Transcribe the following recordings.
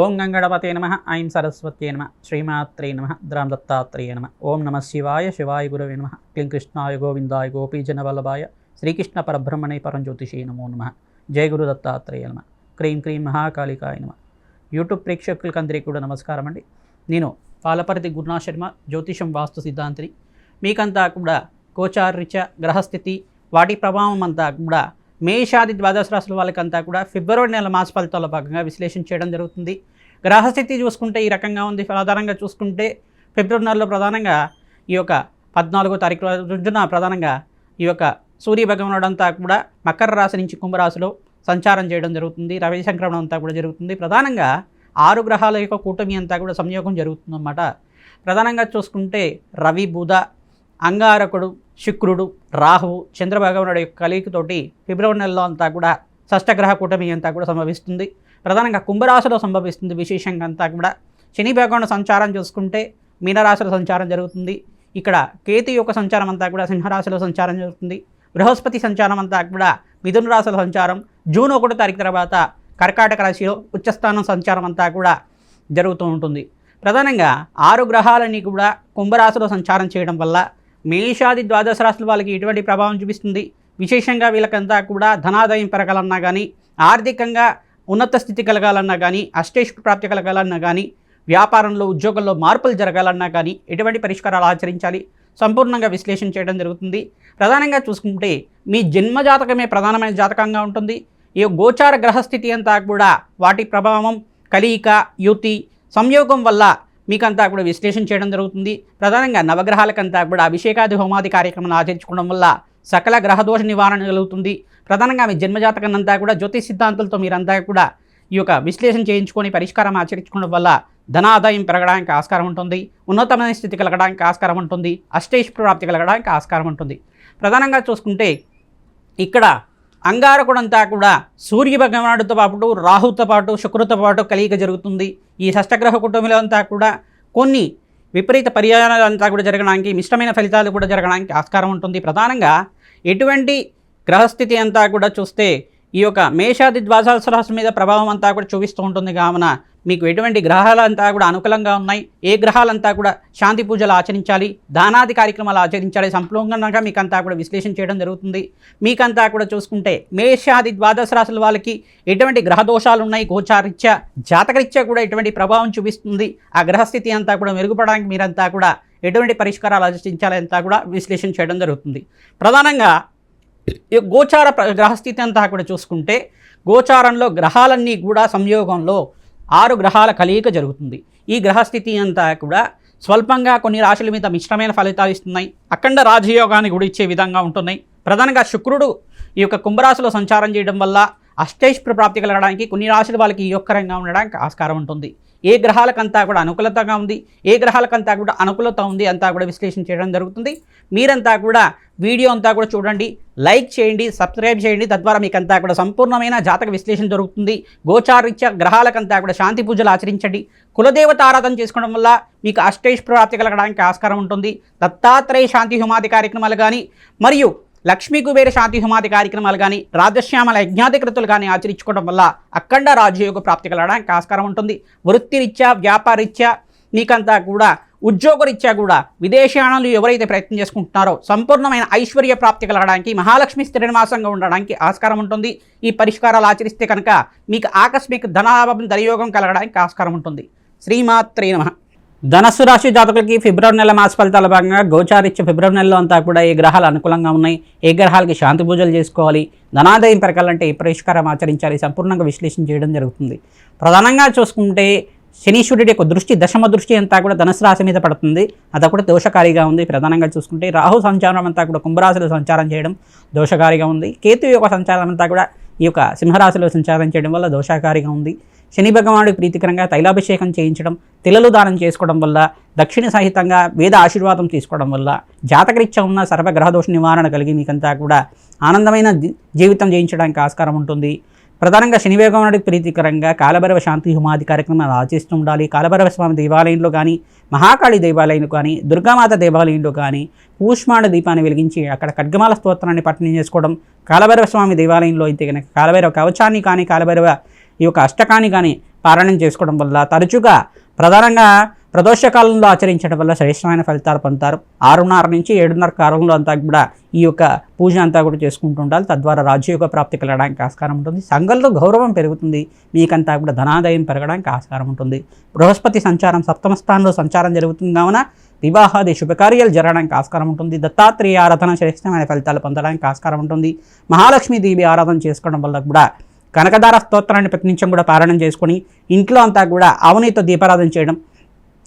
ఓం గంగణపతే నమ ఐం సరస్వతే నమ శ్రీమాత్రే నమ ద్రాం దత్తాత్రేయ నమ. ఓం నమ శివాయ శివాయ గురవే నమ. క్లీం కృష్ణాయ గోవిందాయ గోపీజన వల్లభాయ శ్రీకృష్ణ పరబ్రహ్మణే పరంజ్యోతిషే నమో నమ. జయ గురు దత్తాత్రేయ నమ. క్రీం క్రీం మహాకాళికాయ నమ. యూట్యూబ్ ప్రేక్షకులకి అందరికీ కూడా నమస్కారం అండి. నేను పాలపర్తి గురునా శర్మ జ్యోతిషం వాస్తు సిద్ధాంతిని. మీకంతా కూడా గోచారిత్య గ్రహస్థితి వాటి ప్రభావం అంతా కూడా మేషాది ద్వాదశ రాశుల వాళ్ళకంతా కూడా ఫిబ్రవరి నెల మాస ఫలితాల భాగంగా విశ్లేషణ చేయడం జరుగుతుంది. గ్రహస్థితి చూసుకుంటే ఈ రకంగా ఉంది. ప్రధానంగా చూసుకుంటే ఫిబ్రవరి నెలలో ప్రధానంగా ఈ యొక్క పద్నాలుగో తారీఖు రోజున ప్రధానంగా ఈ యొక్క సూర్య భగవానుడు అంతా కూడా మకర రాశి నుంచి కుంభరాశిలో సంచారం చేయడం జరుగుతుంది. రవి సంక్రమణం అంతా కూడా జరుగుతుంది. ప్రధానంగా ఆరు గ్రహాల యొక్క కూటమి అంతా కూడా సంయోగం జరుగుతుందన్నమాట. ప్రధానంగా చూసుకుంటే రవి బుధ అంగారకుడు శుక్రుడు రాహువు చంద్రభగవానుడు యొక్క కలిగితోటి ఫిబ్రవరి నెలలో అంతా కూడా షష్టగ్రహ కూటమి అంతా కూడా సంభవిస్తుంది. ప్రధానంగా కుంభరాశిలో సంభవిస్తుంది విశేషంగా అంతా కూడా. శని భగవాను సంచారం చూసుకుంటే మీనరాశిలో సంచారం జరుగుతుంది. ఇక్కడ కేతు యొక్క సంచారం అంతా కూడా సింహరాశిలో సంచారం జరుగుతుంది. బృహస్పతి సంచారం అంతా కూడా మిథున రాశుల సంచారం. జూన్ ఒకటో తారీఖు తర్వాత కర్కాటక రాశిలో ఉచ్చస్థానం సంచారం అంతా కూడా జరుగుతూ ఉంటుంది. ప్రధానంగా ఆరు గ్రహాలని కూడా కుంభరాశిలో సంచారం చేయడం వల్ల మేషాది ద్వాదశ రాశుల వాళ్ళకి ఎటువంటి ప్రభావం చూపిస్తుంది? విశేషంగా వీళ్ళకంతా కూడా ధనాదాయం పెరగాలన్నా కానీ ఆర్థికంగా ఉన్నత స్థితి కలగాలన్నా కానీ అష్టేష్ ప్రాప్తి కలగాలన్నా కానీ వ్యాపారంలో ఉద్యోగంలో మార్పులు జరగాలన్నా కానీ ఎటువంటి పరిష్కారాలు ఆచరించాలి? సంపూర్ణంగా విశ్లేషణ చేయడం జరుగుతుంది. ప్రధానంగా చూసుకుంటే మీ జన్మజాతకమే ప్రధానమైన జాతకంగా ఉంటుంది. ఈ గోచార గ్రహస్థితి అంతా కూడా వాటి ప్రభావం కలియిక యుతి సంయోగం వల్ల మీకంతా కూడా విశ్లేషణ చేయడం జరుగుతుంది. ప్రధానంగా నవగ్రహాలకంతా కూడా అభిషేకాది హోమాది కార్యక్రమాన్ని ఆచరించుకోవడం వల్ల సకల గ్రహదోష నివారణ కలుగుతుంది. ప్రధానంగా మీ జన్మజాతకన్నంతా కూడా జ్యోతిష్ సిద్ధాంతాలతో మీరంతా కూడా ఈ యొక్క విశ్లేషణ చేయించుకొని పరిష్కారం ఆచరించుకోవడం వల్ల ధనాదాయం పెరగడానికి ఆస్కారం ఉంటుంది. ఉన్నతమైన స్థితి కలగడానికి ఆస్కారం ఉంటుంది. అష్టేష్ ప్రాప్తి కలగడానికి ఆస్కారం ఉంటుంది. ప్రధానంగా చూసుకుంటే ఇక్కడ అంగారకుడంతా కూడా సూర్య భగవానుడితో పాటు రాహుతో పాటు శుక్రుతో పాటు కలియిక జరుగుతుంది. ఈ షష్టగ్రహ కుటుంబంలో అంతా కూడా కొన్ని విపరీత పర్యాయాలు అంతా కూడా జరగడానికి మిశ్రమైన ఫలితాలు కూడా జరగడానికి ఆస్కారం ఉంటుంది. ప్రధానంగా ఎటువంటి గ్రహస్థితి అంతా కూడా చూస్తే ఈ యొక్క మేషాది ద్వాదశ రాశి మీద ప్రభావం అంతా కూడా చూపిస్తూ ఉంటుంది. కావున మీకు ఎటువంటి గ్రహాలంతా కూడా అనుకూలంగా ఉన్నాయి. ఏ గ్రహాలంతా కూడా శాంతి పూజలు ఆచరించాలి దానాది కార్యక్రమాలు ఆచరించాలి సంపూర్ణంగా మీకంతా కూడా విశ్లేషణ చేయడం జరుగుతుంది. మీకంతా కూడా చూసుకుంటే మేషాది ద్వాదశ రాశుల వాళ్ళకి ఎటువంటి గ్రహ దోషాలు ఉన్నాయి? గోచారీత్యా జాతకరీత్యా కూడా ఎటువంటి ప్రభావం చూపిస్తుంది? ఆ గ్రహస్థితి అంతా కూడా మెరుగుపడడానికి మీరంతా కూడా ఎటువంటి పరిష్కారాలు ఆచరించాలంతా కూడా విశ్లేషణ చేయడం జరుగుతుంది. ప్రధానంగా ఈ గోచార ప్ర- గ్రహస్థితి అంతా కూడా చూసుకుంటే గోచారంలో గ్రహాలన్నీ కూడా సంయోగంలో ఆరు గ్రహాల కలయిక జరుగుతుంది. ఈ గ్రహస్థితి అంతా కూడా స్వల్పంగా కొన్ని రాశుల మీద మిశ్రమైన ఫలితాలు ఇస్తున్నాయి. అఖండ రాజయోగాన్ని కూడా ఇచ్చే విధంగా ఉంటున్నాయి. ప్రధానంగా శుక్రుడు ఈ యొక్క కుంభరాశిలో సంచారం చేయడం వల్ల అష్టైశ్వర ప్రాప్తి కలగడానికి కొన్ని రాశుల వాళ్ళకి యోగకరంగా ఉండడానికి ఆస్కారం ఉంటుంది. ఏ గ్రహాలకంతా కూడా అనుకూలతగా ఉంది ఏ గ్రహాలకంతా కూడా అనుకూలత ఉంది అంతా కూడా విశ్లేషణ చేయడం జరుగుతుంది. మీరంతా కూడా వీడియో అంతా కూడా చూడండి లైక్ చేయండి సబ్స్క్రైబ్ చేయండి. తద్వారా మీకంతా కూడా సంపూర్ణమైన జాతక విశ్లేషణ దొరుకుతుంది. గోచారీత్య గ్రహాలకంతా కూడా శాంతి పూజలు ఆచరించండి. కులదేవత ఆరాధన చేసుకోవడం వల్ల మీకు అష్టైష్ ప్రాప్తి కలగడానికి ఆస్కారం ఉంటుంది. దత్తాత్రేయ శాంతి హోమాది కార్యక్రమాలు కానీ మరియు లక్ష్మీ కుబేర శాంతి హోమాది కార్యక్రమాలు కానీ రాజశ్యామల యజ్ఞాధికృతులు కానీ ఆచరించుకోవడం వల్ల అఖండ రాజయోగ ప్రాప్తి కలగడానికి ఆస్కారం ఉంటుంది. వృత్తిరీత్యా వ్యాపారరీత్యా మీకంతా కూడా ఉద్యోగరీత్యా కూడా విదేశాణాలు ఎవరైతే ప్రయత్నం చేసుకుంటున్నారో సంపూర్ణమైన ఐశ్వర్య ప్రాప్తి కలగడానికి మహాలక్ష్మి శ్రీనివాసంగా ఉండడానికి ఆస్కారం ఉంటుంది. ఈ పరిష్కారాలు ఆచరిస్తే కనుక మీకు ఆకస్మిక ధనాభం ధనయోగం కలగడానికి ఆస్కారం ఉంటుంది. శ్రీమాత్రే నమ. ధనస్సు రాశి జాతకులకి ఫిబ్రవరి నెల మాస ఫలితాల భాగంగా గోచారిచ్చే ఫిబ్రవరి నెలలో అంతా కూడా ఏ గ్రహాలు అనుకూలంగా ఉన్నాయి. ఏ గ్రహాలకి శాంతి పూజలు చేసుకోవాలి? ధనాదాయం పెరగాలంటే ఏ పరిష్కారం ఆచరించాలి? సంపూర్ణంగా విశ్లేషణ చేయడం జరుగుతుంది. ప్రధానంగా చూసుకుంటే శనీశ్వరుడి యొక్క దృష్టి దశమ దృష్టి అంతా కూడా ధనుసు రాశి మీద పడుతుంది. అది కూడా దోషకారిగా ఉంది. ప్రధానంగా చూసుకుంటే రాహు సంచారం అంతా కూడా కుంభరాశిలో సంచారం చేయడం దోషకారిగా ఉంది. కేతు యొక్క సంచారం అంతా కూడా ఈ యొక్క సింహరాశిలో సంచారం చేయడం వల్ల దోషకారిగా ఉంది. శని భగవానుడికి ప్రీతికరంగా తైలాభిషేకం చేయించడం తిలలు దానం చేసుకోవడం వల్ల దక్షిణ సహితంగా వేద ఆశీర్వాదం తీసుకోవడం వల్ల జాతకరీత్యా ఉన్న సర్వగ్రహదోష నివారణ కలిగి మీకంతా కూడా ఆనందమైన జీవితం జయించడానికి ఆస్కారం ఉంటుంది. ప్రధానంగా శని భగవానుడికి ప్రీతికరంగా కాలభైరవ శాంతి హుమాది కార్యక్రమాలు ఆచరిస్తూ ఉండాలి. కాలభైరవ స్వామి దేవాలయంలో కానీ మహాకాళి దేవాలయంలో కానీ దుర్గామాత దేవాలయంలో కానీ కూష్మాండ దీపాన్ని వెలిగించి అక్కడ ఖడ్గమాల స్తోత్రాన్ని పఠనం చేసుకోవడం కాలభైరవ స్వామి దేవాలయంలో అయితే కనుక కాలభైరవ కవచాన్ని కానీ కాలభైరవ ఈ యొక్క అష్టకాన్ని కానీ పారాయణం చేసుకోవడం వల్ల తరచుగా ప్రధానంగా ప్రదోష కాలంలో ఆచరించడం వల్ల శ్రేష్టమైన ఫలితాలు పొందుతారు. ఆరున్నర నుంచి ఏడున్నర కాలంలో అంతా కూడా ఈ యొక్క పూజ అంతా కూడా చేసుకుంటూ ఉండాలి. తద్వారా రాజయోగ ప్రాప్తి కలగడానికి ఆస్కారం ఉంటుంది. సంఘంలో గౌరవం పెరుగుతుంది. మీకంతా కూడా ధనాదాయం పెరగడానికి ఆస్కారం ఉంటుంది. బృహస్పతి సంచారం సప్తమ స్థానంలో సంచారం జరుగుతుంది కావున వివాహాది శుభకార్యాలు జరగడానికి ఆస్కారం ఉంటుంది. దత్తాత్రేయ ఆరాధన శ్రేష్టమైన ఫలితాలు పొందడానికి ఆస్కారం ఉంటుంది. మహాలక్ష్మి దేవి ఆరాధన చేసుకోవడం వల్ల కూడా కనకదార స్తోత్రాన్ని ప్రతి కూడా పారాయణం చేసుకొని ఇంట్లో అంతా కూడా అవనీతో దీపారాధన చేయడం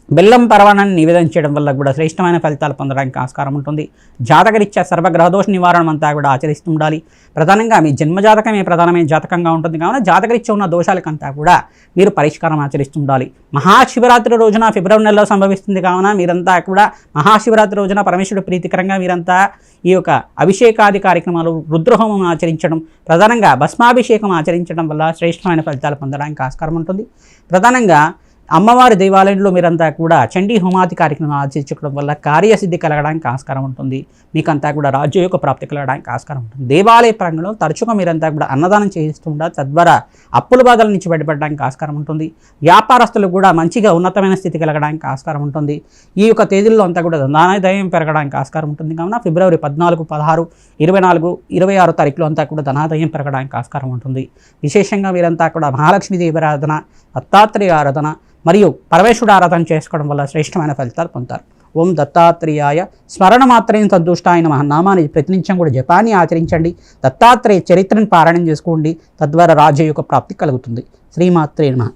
బెల్లం పర్వాణాన్ని నివేదన చేయడం వల్ల కూడా శ్రేష్టమైన ఫలితాలు పొందడానికి ఆస్కారం ఉంటుంది. జాతకరీత్యా సర్వగ్రహదోష నివారణ అంతా కూడా ఆచరిస్తూ ఉండాలి. ప్రధానంగా మీ జన్మజాతకమే ప్రధానమైన జాతకంగా ఉంటుంది. కావున జాతకరీత్యా ఉన్న దోషాలకంతా కూడా మీరు పరిష్కారం ఆచరిస్తూ ఉండాలి. మహాశివరాత్రి రోజున ఫిబ్రవరి నెలలో సంభవిస్తుంది. కావున మీరంతా కూడా మహాశివరాత్రి రోజున పరమేశ్వరుడు ప్రీతికరంగా మీరంతా ఈ యొక్క అభిషేకాది కార్యక్రమాలు రుద్రహోమం ఆచరించడం ప్రధానంగా భస్మాభిషేకం ఆచరించడం వల్ల శ్రేష్టమైన ఫలితాలు పొందడానికి ఆస్కారం ఉంటుంది. ప్రధానంగా అమ్మవారి దేవాలయంలో మీరంతా కూడా చండీ హోమాది కార్యక్రమం ఆచరించడం వల్ల కార్యసిద్ధి కలగడానికి ఆస్కారం ఉంటుంది. మీకంతా కూడా రాజ్యయోగ ప్రాప్తి కలగడానికి ఆస్కారం ఉంటుంది. దేవాలయ ప్రాంగణంలో తరచుగా మీరంతా కూడా అన్నదానం చేయిస్తూ ఉండాలి తద్వారా అప్పుల బాధల నుంచి బయటపడడానికి ఆస్కారం ఉంటుంది. వ్యాపారస్తులు కూడా మంచిగా ఉన్నతమైన స్థితి కలగడానికి ఆస్కారం ఉంటుంది. ఈ యొక్క తేదీల్లో అంతా కూడా ధనాదాయం పెరగడానికి ఆస్కారం ఉంటుంది. కావున ఫిబ్రవరి పద్నాలుగు పదహారు ఇరవై నాలుగు ఇరవై ఆరు తారీఖులో అంతా కూడా ధనాదాయం పెరగడానికి ఆస్కారం ఉంటుంది. విశేషంగా మీరంతా కూడా మహాలక్ష్మీదేవి ఆరాధన దత్తాత్రేయ ఆరాధన మరియు పరమేశ్వరుడు ఆరాధన చేసుకోవడం వల్ల శ్రేష్టమైన ఫలితాలు పొందుతారు. ఓం దత్తాత్రేయాయ స్మరణ మాత్రమే సంతుష్టాయ నమ. నామాన్ని ప్రతినిత్యం కూడా జపాన్ని ఆచరించండి. దత్తాత్రేయ చరిత్రను పారాయణం చేసుకోండి. తద్వారా రాజయోగ ప్రాప్తి కలుగుతుంది. శ్రీమాత్రే నమ.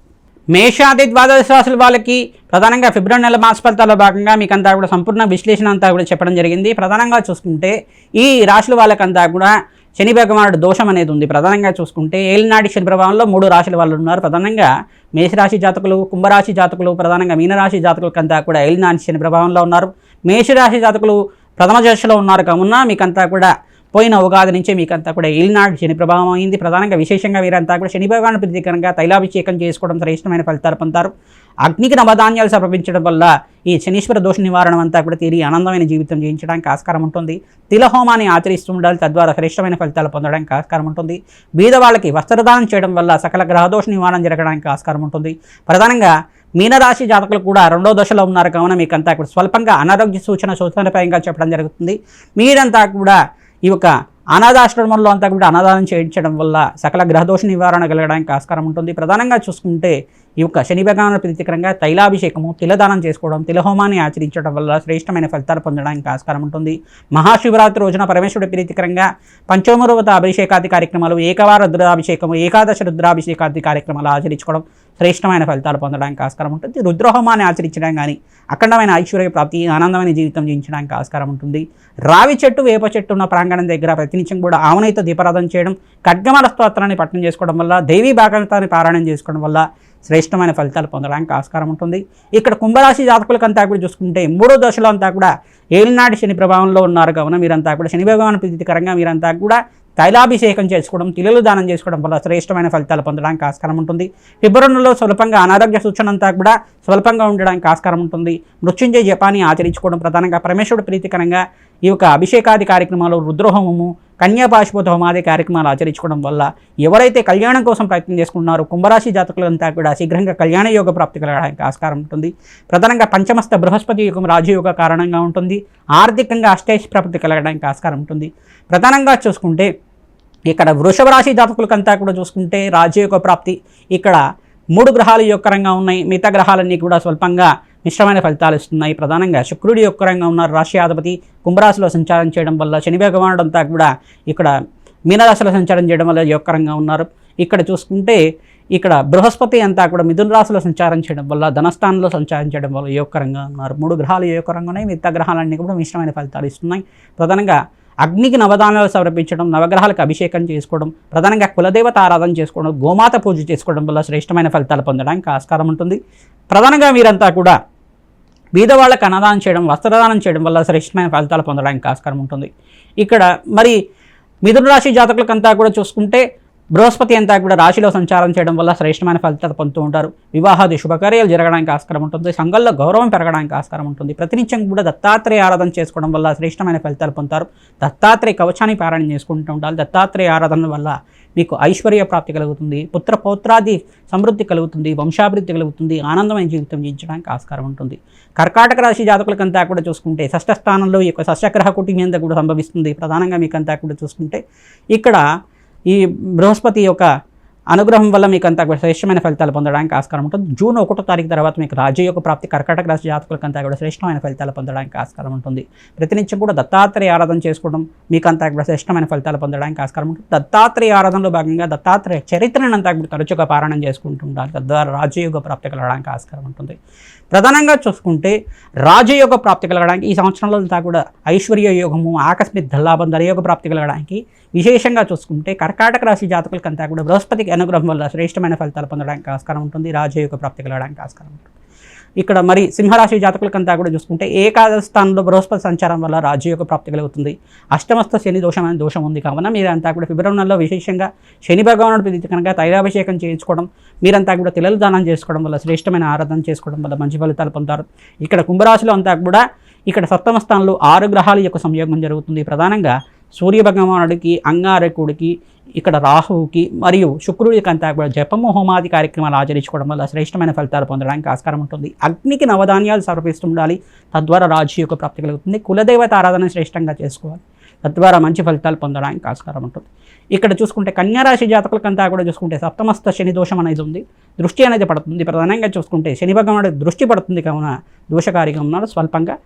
మేషాది ద్వాదశ రాశుల వాళ్ళకి ప్రధానంగా ఫిబ్రవరి నెల మాస ఫలితాల్లో భాగంగా మీకు అంతా కూడా సంపూర్ణ విశ్లేషణ అంతా కూడా చెప్పడం జరిగింది. ప్రధానంగా చూసుకుంటే ఈ రాశుల వాళ్ళకంతా కూడా శని భగవానుడు దోషం అనేది ఉంది. ప్రధానంగా చూసుకుంటే ఏలినాటి శని ప్రభావంలో మూడు రాశుల వాళ్ళు ఉన్నారు. ప్రధానంగా మేషరాశి జాతకులు కుంభరాశి జాతకులు ప్రధానంగా మీనరాశి జాతకులకంతా కూడా ఏలినాటి శని ప్రభావంలో ఉన్నారు. మేషరాశి జాతకులు ప్రథమ దశలో ఉన్నారు. కావున మీకంతా కూడా పోయిన ఉగాది నుంచే మీకంతా కూడా ఏలినాడు శని ప్రభావం అయింది. ప్రధానంగా విశేషంగా వీరంతా కూడా శని భగవాన్ ప్రతీకరంగా తైలాభిషేకం చేసుకోవడం శ్రేష్టమైన ఫలితాలు పొందుతారు అగ్నికి నవధాన్యాలు సమర్పించడం వల్ల ఈ శనీశ్వర దోష నివారణ అంతా కూడా తీరి ఆనందమైన జీవితం జీవించడానికి ఆస్కారం ఉంటుంది. తిలహోమాన్ని ఆచరిస్తూ ఉండాలి తద్వారా శ్రేష్టమైన ఫలితాలు పొందడానికి ఆస్కారం ఉంటుంది. బీద వాళ్ళకి వస్త్రదానం చేయడం వల్ల సకల గ్రహదోష నివారణ జరగడానికి ఆస్కారం ఉంటుంది. ప్రధానంగా మీనరాశి జాతకులు కూడా రెండో దశలో ఉన్నారు. కావున మీకంతా కూడా స్వల్పంగా అనారోగ్య సూచన సూచనపరంగా చెప్పడం జరుగుతుంది. మీరంతా కూడా ఈ యొక్క అనాథాశ్రమంలో అంతా కూడా అనాదానం చేయించడం వల్ల సకల గ్రహదోష నివారణ కలగడానికి ఆస్కారం ఉంటుంది. ప్రధానంగా చూసుకుంటే ఈ యొక్క శని భగవాన ప్రతికరంగా తైలాభిషేకము తిలదానం చేసుకోవడం తిలహోమాన్ని ఆచరించడం వల్ల శ్రేష్టమైన ఫలితాలు పొందడానికి ఆస్కారం ఉంటుంది. మహాశివరాత్రి రోజున పరమేశ్వరుడి ప్రీతికరంగా పంచోమరవత అభిషేకాది కార్యక్రమాలు ఏకవార రుద్రాభిషేకము ఏకాదశ రుద్రాభిషేకాది కార్యక్రమాలు ఆచరించుకోవడం శ్రేష్టమైన ఫలితాలు పొందడానికి ఆస్కారం ఉంటుంది. రుద్రహోమాన్ని ఆచరించడం కానీ అఖండమైన ఐశ్వర్య ప్రాప్తి ఆనందమైన జీవితం జీవించడానికి ఆస్కారం ఉంటుంది. రావి చెట్టు వేప చెట్టు ఉన్న ప్రాంగణం దగ్గర ప్రతినిత్యం కూడా ఆవునైతో దీపారాధన చేయడం ఖడ్గమాల స్తోత్రాన్ని పట్టణం చేసుకోవడం వల్ల దేవీ భాగవతాన్ని పారాయణం చేసుకోవడం వల్ల శ్రేష్టమైన ఫలితాలు పొందడానికి ఆస్కారం ఉంటుంది. ఇక్కడ కుంభరాశి జాతకులకంతా కూడా చూసుకుంటే మూడో దశలో అంతా కూడా ఏలినాటి శని ప్రభావంలో ఉన్నారు కావున మీరంతా కూడా శని భగవాన్ ప్రీతికరంగా మీరంతా కూడా తైలాభిషేకం చేసుకోవడం తిలలు దానం చేసుకోవడం వల్ల శ్రేష్టమైన ఫలితాలు పొందడానికి ఆస్కారం ఉంటుంది. ఫిబ్రవరిలో స్వల్పంగా అనారోగ్య సూచన అంతా కూడా స్వల్పంగా ఉండడానికి ఆస్కారం ఉంటుంది. మృత్యుంజయ జపాన్ని ఆచరించుకోవడం ప్రధానంగా పరమేశ్వరుడు ప్రీతికరంగా ఈ యొక్క అభిషేకాది కార్యక్రమాలు రుద్రహోమము కన్యాపాశుపత హోమాది కార్యక్రమాలు ఆచరించుకోవడం వల్ల ఎవరైతే కళ్యాణం కోసం ప్రయత్నం చేసుకుంటున్నారో కుంభరాశి జాతకులంతా కూడా శీఘ్రంగా కళ్యాణ యోగ ప్రాప్తి కలగడానికి ఆస్కారం ఉంటుంది. ప్రధానంగా పంచమస్త బృహస్పతి యుగం రాజయోగ కారణంగా ఉంటుంది. ఆర్థికంగా అష్టేష్ ప్రాప్తి కలగడానికి ఆస్కారం ఉంటుంది. ప్రధానంగా చూసుకుంటే ఇక్కడ వృషభ రాశి జాతకులకంతా కూడా చూసుకుంటే రాజయోగ ప్రాప్తి ఇక్కడ మూడు గ్రహాలు యొక్కరంగా ఉన్నాయి. మిగతా గ్రహాలన్నీ కూడా స్వల్పంగా మిశ్రమైన ఫలితాలు ఇస్తున్నాయి. ప్రధానంగా శుక్రుడి యొక్కరంగా ఉన్నారు. అధిపతి కుంభరాశిలో సంచారం చేయడం వల్ల శని భగవానుడు అంతా కూడా ఇక్కడ మీనరాశిలో సంచారం చేయడం వల్ల యొక్కరంగా ఉన్నారు. ఇక్కడ చూసుకుంటే ఇక్కడ బృహస్పతి అంతా కూడా మిథున రాశిలో సంచారం చేయడం వల్ల ధనస్థానంలో సంచారం చేయడం వల్ల యోగకరంగా ఉన్నారు. మూడు గ్రహాలు యోగకరంగా ఉన్నాయి. మిగతా గ్రహాలన్నీ కూడా మిశ్రమైన ఫలితాలు ఇస్తున్నాయి. ప్రధానంగా అగ్నికి నవదానాలు సమర్పించడం నవగ్రహాలకు అభిషేకం చేసుకోవడం ప్రధానంగా కులదేవత ఆరాధన చేసుకోవడం గోమాత పూజ చేసుకోవడం వల్ల శ్రేష్టమైన ఫలితాలు పొందడానికి ఆస్కారం ఉంటుంది. ప్రధానంగా మీరంతా కూడా బీదవాళ్ళకు అన్నదానం చేయడం వస్త్రదానం చేయడం వల్ల శ్రేష్టమైన ఫలితాలు పొందడానికి ఆస్కారం ఉంటుంది. ఇక్కడ మరి మిథున రాశి జాతకులకంతా కూడా చూసుకుంటే బృహస్పతి అంతా కూడా రాశిలో సంచారం చేయడం వల్ల శ్రేష్టమైన ఫలితాలు పొందుతూ ఉంటారు. వివాహాది శుభకార్యాలు జరగడానికి ఆస్కారం ఉంటుంది. సంఘంలో గౌరవం పెరగడానికి ఆస్కారం ఉంటుంది. ప్రతినిత్యం కూడా దత్తాత్రేయ ఆరాధన చేసుకోవడం వల్ల శ్రేష్టమైన ఫలితాలు పొందుతారు. దత్తాత్రేయ కవచాన్ని పారాయణం చేసుకుంటూ ఉండాలి. దత్తాత్రేయ ఆరాధన వల్ల మీకు ఐశ్వర్య ప్రాప్తి కలుగుతుంది. పుత్ర పౌత్రాది సమృద్ధి కలుగుతుంది. వంశాభివృద్ధి కలుగుతుంది. ఆనందమైన జీవితం జీవించడానికి ఆస్కారం ఉంటుంది. కర్కాటక రాశి జాతకులకంతా కూడా చూసుకుంటే షష్ఠ స్థానంలో ఈ యొక్క సస్యగ్రహ కుటుంబంతా కూడా సంభవిస్తుంది. ప్రధానంగా మీకంతా కూడా చూసుకుంటే ఇక్కడ ఈ బృహస్పతి యొక్క అనుగ్రహం వల్ల మీకు అంత శ్రేష్టమైన ఫలితాలు పొందడానికి ఆస్కారం ఉంటుంది. జూన్ ఒకటో తారీఖు తర్వాత మీకు రాజయోగ ప్రాప్తి కర్కాటక రాశి జాతకులకంతా కూడా శ్రేష్టమైన ఫలితాలు పొందడానికి ఆస్కారం ఉంటుంది. ప్రతినిత్యం కూడా దత్తాత్రేయ ఆరాధన చేసుకోవడం మీకు అంతా కూడా శ్రేష్టమైన ఫలితాలు పొందడానికి ఆస్కారం ఉంటుంది. దత్తాత్రేయ ఆరాధనలో భాగంగా దత్తాత్రేయ చరిత్రను అంతా కూడా తరచుగా పారాయణం చేసుకుంటూ తద్వారా రాజయోగ ప్రాప్తి కలగడానికి ఆస్కారం ఉంటుంది. ప్రధానంగా చూసుకుంటే రాజయోగ ప్రాప్తి కలగడానికి ఈ సంవత్సరంలో అంతా కూడా ఐశ్వర్య యోగము ఆకస్మిక ధల్లాభం ధనయోగ ప్రాప్తి కలగడానికి విశేషంగా చూసుకుంటే కర్కాటక రాశి జాతకులకంతా కూడా బృహస్పతికి అనుగ్రహం వల్ల శ్రేష్టమైన ఫలితాలు పొందడానికి ఆస్కారం ఉంటుంది. రాజయోగ ప్రాప్తి కలగడానికి ఆస్కారం ఉంటుంది. ఇక్కడ మరి సింహరాశి జాతకులకంతా కూడా చూసుకుంటే ఏకాదశ స్థానంలో బృహస్పతి సంచారం వల్ల రాజయోగ ప్రాప్తి కలుగుతుంది. అష్టమస్థ శని దోషం అనే దోషం ఉంది కావున మీరంతా కూడా ఫిబ్రవరి నెలలో విశేషంగా శని భగవానుడు ప్రతి కనుక తైలాభిషేకం చేయించుకోవడం మీరంతా కూడా తిలలు దానం చేసుకోవడం వల్ల శ్రేష్టమైన ఆరాధన చేసుకోవడం వల్ల మంచి ఫలితాలు పొందారు. ఇక్కడ కుంభరాశిలో అంతా కూడా ఇక్కడ సప్తమ స్థానంలో ఆరు గ్రహాల యొక్క సంయోగం జరుగుతుంది. ప్రధానంగా సూర్య భగవానుడికి అంగారకుడికి ఇక్కడ రాహువుకి మరియు శుక్రుడికి అంతా కూడా జపము హోమాది కార్యక్రమాలు ఆచరించుకోవడం వల్ల శ్రేష్టమైన ఫలితాలు పొందడానికి ఆస్కారం ఉంటుంది. అగ్నికి నవధాన్యాలు సమర్పిస్తుండాలి తద్వారా రాజు యొక్క ప్రాప్తి కలుగుతుంది. కులదేవత ఆరాధన శ్రేష్టంగా చేసుకోవాలి. తద్వారా మంచి ఫలితాలు పొందడానికి ఆస్కారం ఉంటుంది. ఇక్కడ చూసుకుంటే కన్యారాశి జాతకులకంతా కూడా చూసుకుంటే సప్తమస్త శని దోషం అనేది ఉంది. దృష్టి అనేది పడుతుంది. ప్రధానంగా చూసుకుంటే శని భగవానుడు దృష్టి పడుతుంది. కావున దోషకారిగా ఉన్నాడు స్వల్పంగా.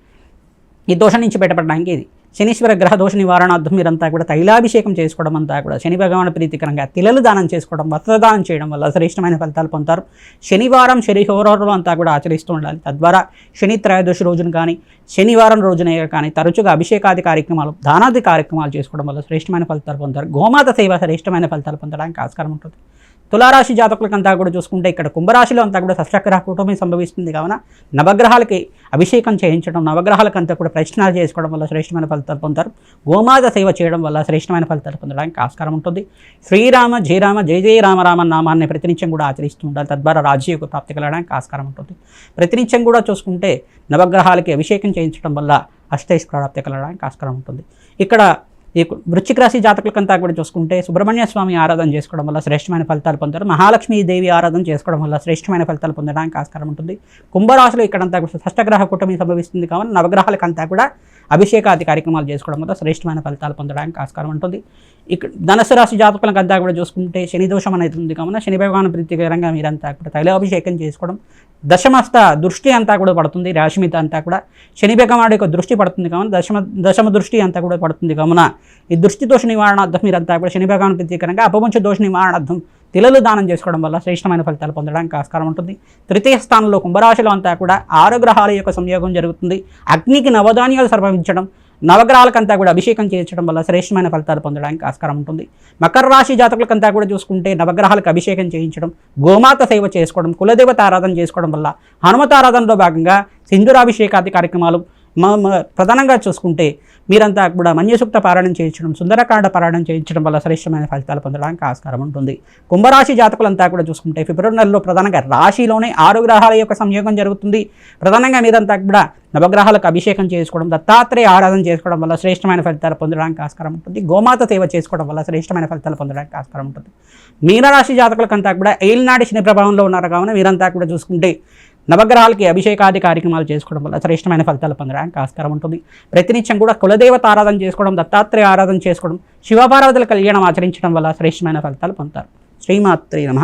ఈ దోషం నుంచి బయటపడడానికి ఇది. శనీశ్వర గ్రహ దోష నివారణార్థం మీరంతా కూడా తైలాభిషేకం చేసుకోవడం అంతా కూడా శని భగవాన్ ప్రీతికరంగా తిలలు దానం చేసుకోవడం వస్త్రదానం చేయడం వల్ల శ్రేష్టమైన ఫలితాలు పొందుతారు. శనివారం శని హోరాలు అంతా కూడా ఆచరిస్తూ ఉండాలి. తద్వారా శని త్రయోదశి రోజున కానీ శనివారం రోజున కానీ తరచుగా అభిషేకాది కార్యక్రమాలు దానాది కార్యక్రమాలు చేసుకోవడం వల్ల శ్రేష్టమైన ఫలితాలు పొందుతారు. గోమాత సేవ శ్రేష్టమైన ఫలితాలు పొందడానికి ఆస్కారం ఉంటుంది. తులారాశి జాతకులకంతా కూడా చూసుకుంటే ఇక్కడ కుంభరాశిలో అంతా కూడా సష్టగ్రహ కుటుంబం సంభవిస్తుంది. కావున నవగ్రహాలకి అభిషేకం చేయించడం నవగ్రహాలకంతా కూడా ప్రశ్నలు చేసుకోవడం వల్ల శ్రేష్టమైన ఫలితాలు పొందుతారు. గోమాత సేవ చేయడం వల్ల శ్రేష్టమైన ఫలితాలు పొందడానికి ఆస్కారం ఉంటుంది. శ్రీరామ జయరామ జయ జయ రామరామ నామాన్ని ప్రతినిత్యం కూడా ఆచరిస్తూ ఉండాలి. తద్వారా రాజ్యకు ప్రాప్తి కలగడానికి ఆస్కారం ఉంటుంది. ప్రతినిత్యం కూడా చూసుకుంటే నవగ్రహాలకి అభిషేకం చేయించడం వల్ల అష్టైష్ ప్రాప్తి కలగడానికి ఆస్కారం ఉంటుంది. ఇక్కడ ఈ వృశ్చిక రాశి జాతకులకంతా కూడా చూసుకుంటే సుబ్రహ్మణ్య స్వామి ఆరాధన చేసుకోవడం వల్ల శ్రేష్టమైన ఫలితాలు పొందారు మహాలక్ష్మి దేవి ఆరాధన చేసుకోవడం వల్ల శ్రేష్టమైన ఫలితాలు పొందడానికి ఆస్కారం ఉంటుంది. కుంభరాశిలో ఇక్కడంతా కూడా షష్టగ్రహ కూటమి సంభవిస్తుంది కావున నవగ్రహాలకంతా కూడా అభిషేకాది కార్యక్రమాలు చేసుకోవడం వల్ల శ్రేష్టమైన ఫలితాలు పొందడానికి ఆస్కారం ఉంటుంది. ఇక్కడ ధనుసు రాశి జాతకులకంతా కూడా చూసుకుంటే శని దోషం అనేది ఉంది. కావున శని భగవాన్ ప్రీతికరంగా మీరంతా కూడా తైలాభిషేకం చేసుకోవడం దశమస్త దృష్టి అంతా కూడా పడుతుంది రాశి మీద అంతా కూడా. శని భగవానుడి యొక్క దృష్టి పడుతుంది. కావున దశమ దశమ దృష్టి అంతా కూడా పడుతుంది. కావున ఈ దృష్టి దోష నివారణార్థం మీరంతా కూడా శని భగవాన్ ప్రీతికరంగా అపవంచ దోష నివారణార్థం తిలలు దానం చేసుకోవడం వల్ల శ్రేష్టమైన ఫలితాలు పొందడానికి ఆస్కారం ఉంటుంది. తృతీయ స్థానంలో కుంభరాశిలో అంతా కూడా ఆరు గ్రహాల యొక్క సంయోగం జరుగుతుంది. అగ్నికి నవధాన్యాలు సమర్పించడం నవగ్రహాలకంతా కూడా అభిషేకం చేయించడం వల్ల శ్రేష్టమైన ఫలితాలు పొందడానికి ఆస్కారం ఉంటుంది. మకర రాశి జాతకులకంతా కూడా చూసుకుంటే నవగ్రహాలకు అభిషేకం చేయించడం గోమాత సేవ చేసుకోవడం కులదేవత ఆరాధన చేసుకోవడం వల్ల హనుమత ఆరాధనలో భాగంగా సింధురాభిషేకాది కార్యక్రమాలు ప్రధానంగా చూసుకుంటే మీరంతా కూడా మన్యసూక్త పారాయణం చేయించడం సుందరకాండ పారాయణం చేయించడం వల్ల శ్రేష్టమైన ఫలితాలు పొందడానికి ఆస్కారం ఉంటుంది. కుంభరాశి జాతకులంతా కూడా చూసుకుంటే ఫిబ్రవరి నెలలో ప్రధానంగా రాశిలోనే ఆరు గ్రహాల యొక్క సంయోగం జరుగుతుంది. ప్రధానంగా మీరంతా కూడా నవగ్రహాలకు అభిషేకం చేసుకోవడం దత్తాత్రేయ ఆరాధన చేసుకోవడం వల్ల శ్రేష్టమైన ఫలితాలు పొందడానికి ఆస్కారం ఉంటుంది. గోమాత సేవ చేసుకోవడం వల్ల శ్రేష్టమైన ఫలితాలు పొందడానికి ఆస్కారం ఉంటుంది. మీనరాశి జాతకులకంతా కూడా ఏలినాటి శని ప్రభావంలో ఉన్నారు. కావున మీరంతా కూడా చూసుకుంటే నవగ్రహాలకి అభిషేకాది కార్యక్రమాలు చేసుకోవడం వల్ల శ్రేష్టమైన ఫలితాలు పొందడానికి ఆస్కారం ఉంటుంది. ప్రతినిత్యం కూడా కులదేవత ఆరాధన చేసుకోవడం దత్తాత్రేయ ఆరాధన చేసుకోవడం శివపార్వతుల కళ్యాణం ఆచరించడం వల్ల శ్రేష్టమైన ఫలితాలు పొందుతారు. శ్రీమాత్రి నమ.